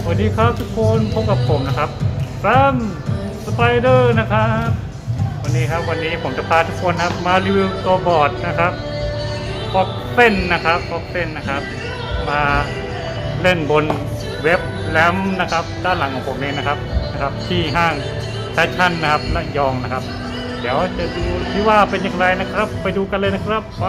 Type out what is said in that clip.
สวัสดีครับทุกคนพบกับผมนะครับแฟมสไปเดอร์นะครับ วันนี้ครับวันนี้ผมจะพาทุกคนนะครับ มารีวิวตัวบอร์ดนะครับฟอกเต้นนะครับฟอกเต้นนะครับ มาเล่นบนเว็บแรมนะครับ ด้านหลังของผมเองนะครับนะครับ ที่ห้างแฟชั่นนะครับและยองนะครับ เดี๋ยวจะดูที่ว่าเป็นอย่างไรนะครับ ไปดูกันเลยนะครับไป